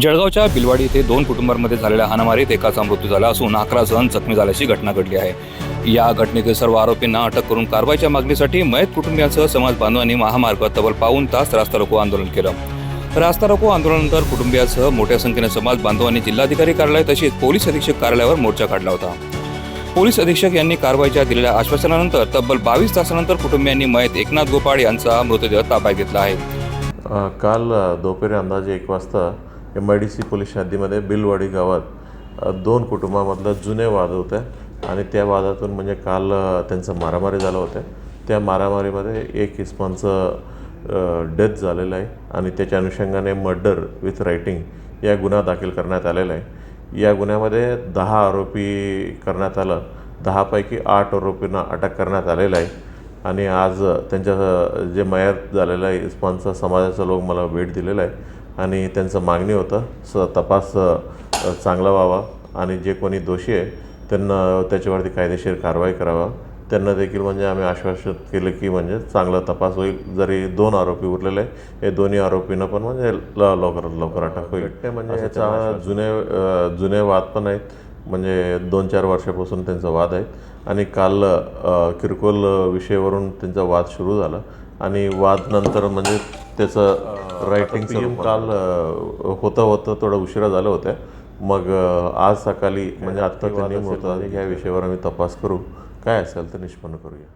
जळगावच्या बिलवाडी येथे दोन कुटुंबांमध्ये झालेल्या हाणामारीत एकाचा मृत्यू झाला असून अकरा जण जखमी झाल्याची घटना घडली आहे. या घटनेतील सर्व आरोपींना अटक करून कारवाईच्या मागणीसाठी मयत कुटुंबियांसह समाज बांधवांनी महामार्ग तब्बल पाऊन तास रास्ता रोको आंदोलन केलं. रास्ता रोको आंदोलनानंतर कुटुंबियांसह मोठ्या संख्येने समाज बांधवांनी जिल्हाधिकारी कार्यालय तसेच पोलीस अधीक्षक कार्यालयावर मोर्चा काढला होता. पोलीस अधीक्षक यांनी कारवाईच्या दिलेल्या आश्वासनानंतर तब्बल बावीस तासानंतर कुटुंबियांनी मयत एकनाथ गोपाळ यांचा मृतदेह ताब्यात घेतला आहे. काल दुपारी अंदाजे एक वाजता M I D C police हद्दीमध्ये बिलवाडी गावात दोन कुटुंबामधलं जुने वाद होते आणि त्या वादातून म्हणजे काल त्यांचं मारामारी झालं होतं. त्या मारामारीमध्ये एक इस्मानचं डेथ झालेलं आहे आणि त्याच्या अनुषंगाने मर्डर विथ रायटिंग या गुन्हा दाखल करण्यात आलेला आहे. या गुन्ह्यामध्ये दहा आरोपी करण्यात आलं. दहापैकी आठ आरोपींना अटक करण्यात आलेलं आहे. आणि आज त्यांच्या जे मयत झालेलं आहे इस्मानचा समाजाचा लोक मला भेट दिलेला आहे. आणि त्यांचं मागणी होतं. स तपास चांगला व्हावा आणि जे कोणी दोषी आहे त्यांना त्याच्यावरती कायदेशीर कारवाई करावा. त्यांना देखील म्हणजे आम्ही आश्वासित केलं की म्हणजे चांगला तपास होईल. जरी दोन आरोपी उरलेले हे दोन्ही आरोपींना पण म्हणजे ल- लवकरात लवकर अटक होईल. ते म्हणजे ह्याचा जुने जुने वाद पण आहेत. म्हणजे दोन चार वर्षापासून त्यांचा वाद आहे. आणि काल किरकोळ विषयावरून त्यांचा वाद सुरू झाला. आणि वाद नंतर म्हणजे त्याचं रायटिंग काल अ, होतं होतं थोडं उशिरा झालं होतं. मग आज सकाळी म्हणजे आत्ता त्यांनी होता ह्या विषयावर आम्ही तपास करू. काय असेल तर निष्पन्न करूया.